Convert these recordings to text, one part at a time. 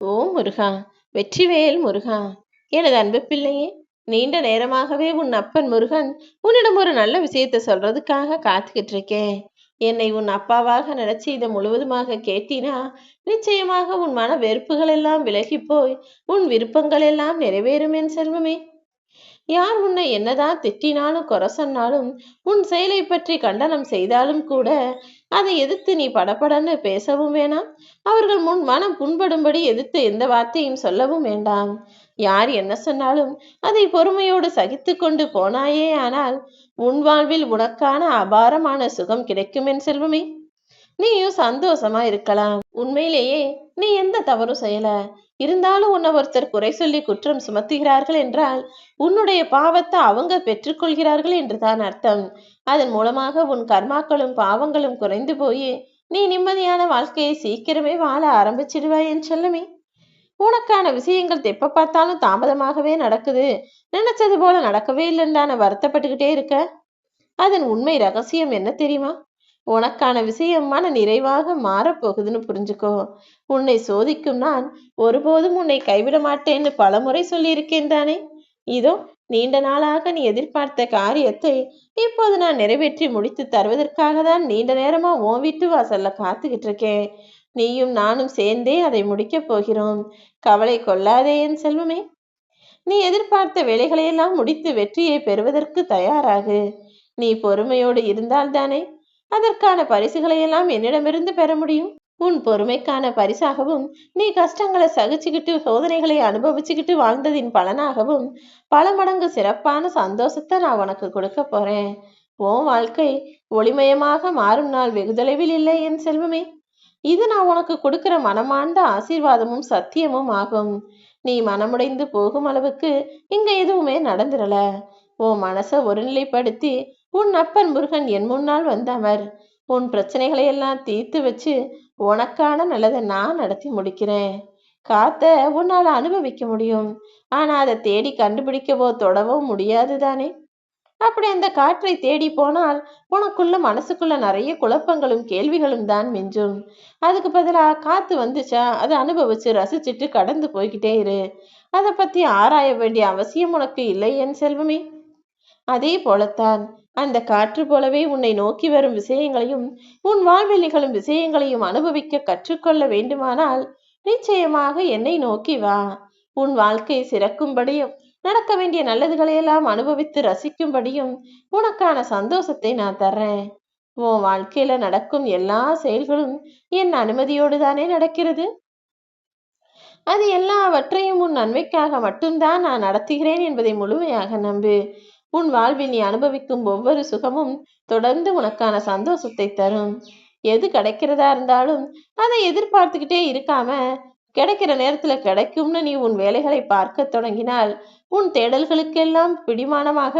ஓ முருகா வெற்றிவேல் முருகா எனது அன்பு பிள்ளையே நீண்ட நேரமாகவே உன் அப்பன் முருகன் உன்னிடம் ஒரு நல்ல விஷயத்தை சொல்றதுக்காக காத்துக்கிட்டு இருக்கேன் என்னை உன் அப்பாவாக நினைச்சு இதை முழுவதுமாக கேட்டினா நிச்சயமாக உன் மன வெறுப்புகள் எல்லாம் விலகி போய் உன் விருப்பங்கள் எல்லாம் நிறைவேறும் என் செல்வமே. யார் உன்னை என்னதான் திட்டினாலும் குறை சொன்னாலும் உன் செயலை பற்றி கண்டனம் செய்தாலும் கூட அதை எதிர்த்து நீ படபடன்னு பேசவும் வேணாம். அவர்கள் முன் மனம் புண்படும்படி எதிர்த்து எந்த வார்த்தையும் சொல்லவும் வேண்டாம். யார் என்ன சொன்னாலும் அதை பொறுமையோடு சகித்து கொண்டு போனாயே ஆனால் உன் வாழ்வில் உனக்கான அபாரமான சுகம் கிடைக்கும் என் செல்வமே. நீயும் சந்தோஷமா இருக்கலாம். உண்மையிலேயே நீ எந்த தவறும் செய்யல. இருந்தாலும் உன்னை ஒருத்தர் குறை சொல்லி குற்றம் சுமத்துகிறார்கள் என்றால் உன்னுடைய பாவத்தை அவங்க பெற்றுக்கொள்கிறார்கள் என்றுதான் அர்த்தம். அதன் மூலமாக உன் கர்மாக்களும் பாவங்களும் குறைந்து போய் நீ நிம்மதியான வாழ்க்கையை சீக்கிரமே வாழ ஆரம்பிச்சிடுவாய் என் சொல்லுமே. உனக்கான விஷயங்கள் எப்ப பார்த்தாலும் தாமதமாகவே நடக்குது. நினைச்சது போல நடக்கவே இல்லைன்னு வருத்தப்பட்டுக்கிட்டே இருக்க? அதன் உண்மை ரகசியம் என்ன தெரியுமா? உனக்கான விஷயம் நிறைவாக மாறப்போகுதுன்னு புரிஞ்சுக்கோ. உன்னை சோதிக்கும் நான் ஒருபோதும் உன்னை கைவிட மாட்டேன்னு பலமுறை சொல்லியிருக்கேன் தானே. இதோ நீண்ட நாளாக நீ எதிர்பார்த்த காரியத்தை இப்போது நான் நிறைவேற்றி முடித்து தருவதற்காக தான் நீண்ட நேரமா உன் வீட்டு வாசல்ல காத்துக்கிட்டு இருக்கேன் நீயும் நானும் சேர்ந்தே அதை முடிக்கப் போகிறோம். கவலை கொள்ளாதே என் செல்வமே. நீ எதிர்பார்த்த வேலைகளையெல்லாம் முடித்து வெற்றியை பெறுவதற்கு தயாராகு. நீ பொறுமையோடு இருந்தால்தானே அதற்கான பரிசுகளை எல்லாம் என்னிடமிருந்து பெற முடியும்? உன் பொறுமைக்கான பரிசாகவும் நீ கஷ்டங்களை சகிச்சுக்கிட்டு சோதனைகளை அனுபவிச்சுக்கிட்டு வாழ்ந்ததின் பலனாகவும் பல மடங்கு சிறப்பான சந்தோஷத்தை நான் உனக்கு கொடுக்க போறேன். உன் வாழ்க்கை ஒளிமயமாக மாறும் நாள் வெகு தொலைவில் இல்லை என் செல்வமே. இது நான் உனக்கு கொடுக்கிற மனமார்ந்த ஆசீர்வாதமும் சத்தியமும் ஆகும். நீ மனமுடைந்து போகும் அளவுக்கு இங்க எதுவுமே நடந்துடல உன் மனசை ஒருநிலைப்படுத்தி உன் அப்பன் முருகன் என் முன்னால் வந்தவர் உன் பிரச்சனைகளை எல்லாம் தீர்த்து வச்சு உனக்கான நல்லதை நான் நடத்தி முடிக்கிறேன். காத்த உன்னால அனுபவிக்க முடியும். ஆனா அதை தேடி கண்டுபிடிக்கவோ தொடவோ முடியாது தானே? அப்படி அந்த காற்றை தேடி போனால் உனக்குள்ள மனசுக்குள்ள நிறைய குழப்பங்களும் கேள்விகளும் தான் மிஞ்சும். அதுக்கு பதிலாக காத்து வந்துச்சா அதை அனுபவிச்சு ரசிச்சுட்டு கடந்து போய்கிட்டே இரு. அதை பத்தி ஆராய வேண்டிய அவசியம் உனக்கு இல்லை என் செல்வமே. அதே போலத்தான் அந்த காற்று போலவே உன்னை நோக்கி வரும் விஷயங்களையும் உன் வாழ்வில் நிகழும் விஷயங்களையும் அனுபவிக்க கற்றுக்கொள்ள வேண்டுமானால் நிச்சயமாக என்னை நோக்கி வா. உன் வாழ்க்கை சிறக்கும்படியும் நடக்க வேண்டிய நல்லதுகளையெல்லாம் அனுபவித்து ரசிக்கும்படியும் உனக்கான சந்தோஷத்தை நான் தர்றேன். உன் வாழ்க்கையில நடக்கும் எல்லா செயல்களும் என் அனுமதியோடு தானே நடக்கிறது? அது எல்லாவற்றையும் உன் நன்மைக்காக மட்டும்தான் நான் நடத்துகிறேன் என்பதை முழுமையாக நம்பு. உன் வாழ்வில் நீ அனுபவிக்கும் ஒவ்வொரு சுகமும் தொடர்ந்து உனக்கான சந்தோஷத்தை தரும். எது கிடைக்கிறதா இருந்தாலும் அதை எதிர்பார்த்துக்கிட்டே இருக்காம கிடைக்கிற நேரத்துல கிடைக்கும்னு நீ உன் வேலைகளை பார்க்க தொடங்கினால் உன் தேடல்களுக்கெல்லாம் பிடிமானமாக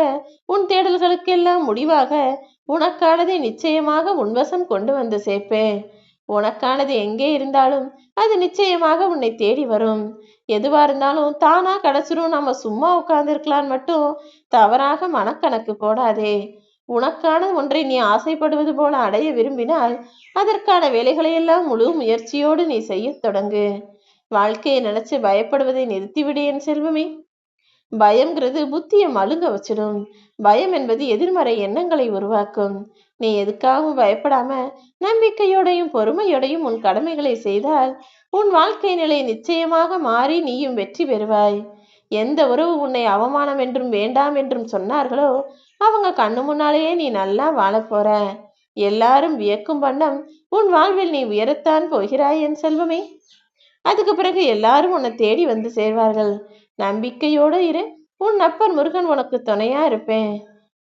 உன் தேடல்களுக்கெல்லாம் முடிவாக உனக்கானதை நிச்சயமாக உன்வசம் கொண்டு வந்து சேர்ப்பேன். உனக்கானது எங்கே இருந்தாலும் அது நிச்சயமாக உன்னை தேடி வரும். எதுவா இருந்தாலும் தானா கிடைச்சிரும் நம்ம சும்மா உட்கார்ந்துருக்கலான்னு மட்டும் தவறாக மனக்கணக்கு போடாதே. உனக்கான ஒன்றை நீ ஆசைப்படுவது போல அடைய விரும்பினால் அதற்கான வேலைகளையெல்லாம் முழு முயற்சியோடு நீ செய்ய தொடங்கு. வாழ்க்கையை நினைச்சு பயப்படுவதை நிறுத்திவிடு என் செல்வமே. பயம்ங்கிறது புத்தியை மழுங்க வச்சிடும். பயம் என்பது எதிர்மறை எண்ணங்களை உருவாக்கும். நீ எதுக்காகவும் பயப்படாம நம்பிக்கையோடையும் பொறுமையோடையும் உன் கடமைகளை செய்தால் உன் வாழ்க்கை நிலை நிச்சயமாக மாறி நீயும் வெற்றி பெறுவாய். எந்த உறவு உன்னை அவமானம் என்றும் வேண்டாம் என்றும் சொன்னார்களோ அவங்க கண்ணு முன்னாலேயே நீ நல்லா வாழப்போற எல்லாரும் வியக்கும் வண்ணம் உன் வாழ்வில் நீ உயரத்தான் போகிறாய் என் செல்வமே. அதுக்கு பிறகு எல்லாரும் உன்னை தேடி வந்து சேர்வார்கள். நம்பிக்கையோடு இரு. உன் அப்பன் முருகன் உனக்கு துணையா இருப்பேன்.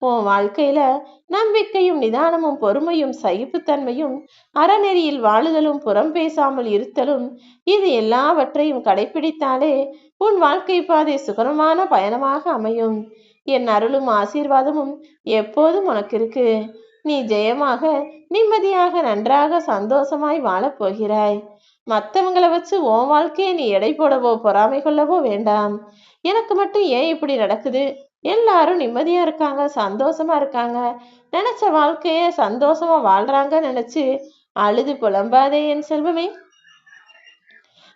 உன் வாழ்க்கையில நம்பிக்கையும் நிதானமும் பொறுமையும் சகிப்புத்தன்மையும் அறநெறியில் வாழுதலும் புறம் பேசாமல் இருத்தலும் இது எல்லாவற்றையும் கடைபிடித்தாலே உன் வாழ்க்கை பாதை சுகரமான பயணமாக அமையும். என் அருளும் ஆசீர்வாதமும் எப்போதும் உனக்கு இருக்கு நீ ஜெயமாக நிம்மதியாக நன்றாக சந்தோஷமாய் வாழப் போகிறாய். மற்றவங்களை வச்சு உன் வாழ்க்கையை நீ எடை போடவோ பொறாமை கொள்ளவோ வேண்டாம். எனக்கு மட்டும் ஏன் இப்படி நடக்குது? எல்லாரும் நிம்மதியா இருக்காங்க சந்தோஷமா இருக்காங்க. நினைச்ச வாழ்க்கைய சந்தோஷமா வாழ்றாங்க நினைச்சு அழுது புலம்பாதே என் செல்வமே.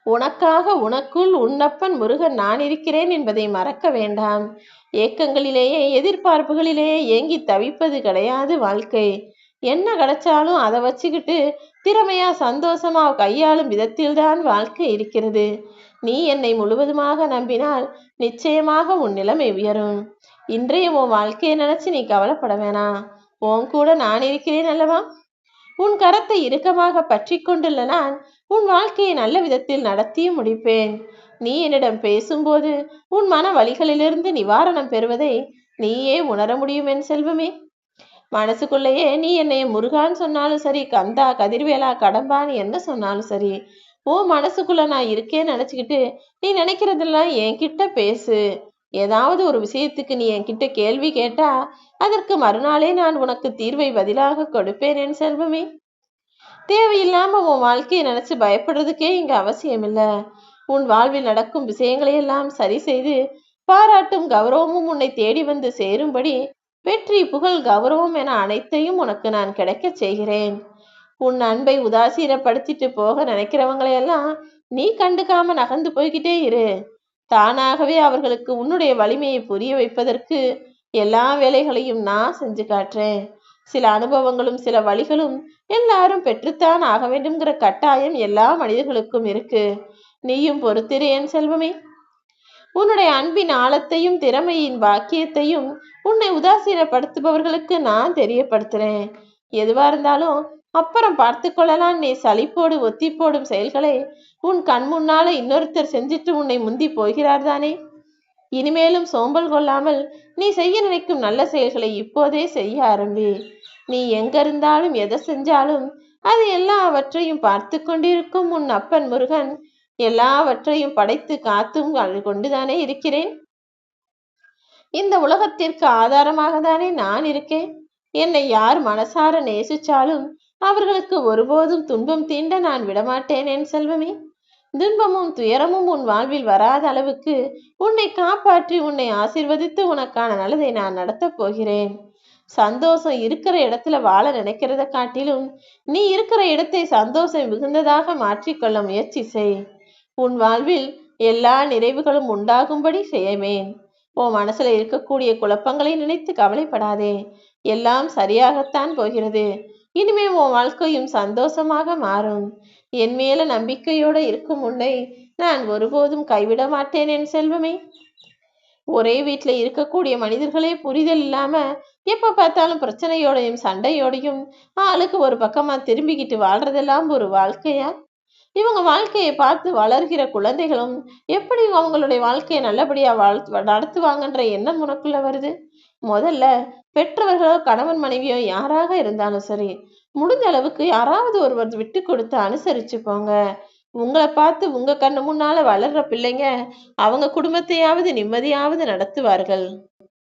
உனக்காக உனக்குள் உன்னப்பன் முருகன் நான் இருக்கிறேன் என்பதை மறக்க வேண்டாம். ஏக்கங்களிலேயே எதிர்பார்ப்புகளிலேயே ஏங்கி தவிப்பது கிடையாது வாழ்க்கை. என்ன கிடைச்சாலும் அதை வச்சுக்கிட்டு திறமையா சந்தோஷமா கையாளும் விதத்தில்தான் வாழ்க்கை இருக்கிறது. நீ என்னை முழுவதுமாக நம்பினால் நிச்சயமாக உன் நிலைமை உயரும். இன்றைய உன் வாழ்க்கையை நினைச்சு நீ கவலைப்பட வேணாம் உன் கூட நான் இருக்கிறேன் அல்லவா? உன் கரத்தை இறுக்கமாக பற்றி கொண்டுள்ள நான் உன் வாழ்க்கையை நல்ல விதத்தில் நடத்தியும் முடிப்பேன். நீ என்னிடம் பேசும்போது உன் மன வழிகளிலிருந்து நிவாரணம் பெறுவதை நீயே உணர முடியும் என் செல்வமே. மனசுக்குள்ளேயே நீ என்னை முருகான்னு சொன்னாலும் சரி கந்தா கதிர்வேலா கடம்பான்னு என்ன சொன்னாலும் சரி ஓ மனசுக்குள்ள நான் இருக்கேன்னு நினச்சிக்கிட்டு நீ நினைக்கிறதெல்லாம் என்கிட்ட பேசு. ஏதாவது ஒரு விஷயத்துக்கு நீ என்கிட்ட கேள்வி கேட்டா அதற்கு மறுநாளே நான் உனக்கு தீர்வை பதிலாக கொடுப்பேன் என் செல்வமே. தேவையில்லாம உன் வாழ்க்கையை நினைச்சு பயப்படுறதுக்கே இங்க அவசியம் இல்ல உன் வாழ்வில் நடக்கும் விஷயங்களை எல்லாம் சரி செய்து பாராட்டும் கௌரவமும் உன்னை தேடி வந்து சேரும்படி வெற்றி புகழ் கௌரவம் என அனைத்தையும் உனக்கு நான் கிடைக்கச் செய்கிறேன். உன் அன்பை உதாசீனப்படுத்திட்டு போக நினைக்கிறவங்களையெல்லாம் நீ கண்டுக்காம நகர்ந்து போய்கிட்டே இரு. தானாகவே அவர்களுக்கு உன்னுடைய வலிமையை புரிய வைப்பதற்கு எல்லா வேலைகளையும் நான் செஞ்சு காட்டுறேன். சில அனுபவங்களும் சில வழிகளும் எல்லாரும் பெற்றுத்தான் ஆக வேண்டும்ங்கிற கட்டாயம் எல்லா மனிதர்களுக்கும் இருக்கு. நீயும் பொறுத்திரு என் செல்வமே. உன்னுடைய அன்பின் ஆழத்தையும் திறமையின் பாக்கியத்தையும் உன்னை உதாசீனப்படுத்துபவர்களுக்கு நான் தெரியப்படுத்துறேன். எதுவா இருந்தாலும் அப்புறம் பார்த்து கொள்ளலாம் நீ சலிப்போடு ஒத்தி போடும் செயல்களை உன் கண் முன்னால இன்னொருத்தர் செஞ்சிட்டு உன்னை முந்தி போகிறார் தானே? இனிமேலும் சோம்பல் கொள்ளாமல் நீ செய்ய நினைக்கும் நல்ல செயல்களை இப்போதே செய்ய ஆரம்பி. நீ எங்க இருந்தாலும் எதை செஞ்சாலும் அது எல்லாவற்றையும் பார்த்து கொண்டிருக்கும் உன் அப்பன் முருகன் எல்லாவற்றையும் படைத்து காத்தும் கொண்டுதானே இருக்கிறேன்? இந்த உலகத்திற்கு ஆதாரமாக தானே நான் இருக்கேன்? என்னை யார் மனசார நேசிச்சாலும் அவர்களுக்கு ஒருபோதும் துன்பம் தீண்ட நான் விடமாட்டேன் என் செல்வமே. துன்பமும் துயரமும் உன் வாழ்வில் வராத அளவுக்கு உன்னை காப்பாற்றி உன்னை ஆசிர்வதித்து உனக்கான நல்லதை நான் நடத்தப் போகிறேன். சந்தோஷம் இருக்கிற இடத்துல வாழ நினைக்கிறத காட்டிலும் நீ இருக்கிற இடத்தை சந்தோஷம் மிகுந்ததாக மாற்றிக்கொள்ள முயற்சி செய். உன் வாழ்வில் எல்லா நிறைவுகளும் உண்டாகும்படி செய்யவேன். உன் மனசுல இருக்கக்கூடிய குழப்பங்களை நினைத்து கவலைப்படாதே. எல்லாம் சரியாகத்தான் போகிறது. இனிமே உன் வாழ்க்கையும் சந்தோஷமாக மாறும். என் மேல நம்பிக்கையோட இருக்கும் உன்னை நான் ஒருபோதும் கைவிட மாட்டேன் என் செல்வமே. ஒரே வீட்டில் இருக்கக்கூடிய மனிதர்களே புரிதல் இல்லாம எப்ப பார்த்தாலும் பிரச்சனையோடையும் சண்டையோடையும் ஆளுக்கு ஒரு பக்கமா திரும்பிக்கிட்டு வாழ்றதெல்லாம் ஒரு வாழ்க்கையா? இவங்க வாழ்க்கையை பார்த்து வளர்கிற குழந்தைகளும் எப்படி அவங்களுடைய வாழ்க்கையை நல்லபடியா வாழ் நடத்துவாங்கன்ற எண்ணம் உனக்குள்ள வருது? முதல்ல பெற்றவர்களோ கணவன் மனைவியோ யாராக இருந்தாலும் சரி முடிஞ்ச அளவுக்கு யாராவது ஒருவர் விட்டு கொடுத்து அனுசரிச்சு போங்க. உங்களை பார்த்து உங்க கண்ணு முன்னால வளர்ற பிள்ளைங்க அவங்க குடும்பத்தையாவது நிம்மதியாவது நடத்துவார்கள்.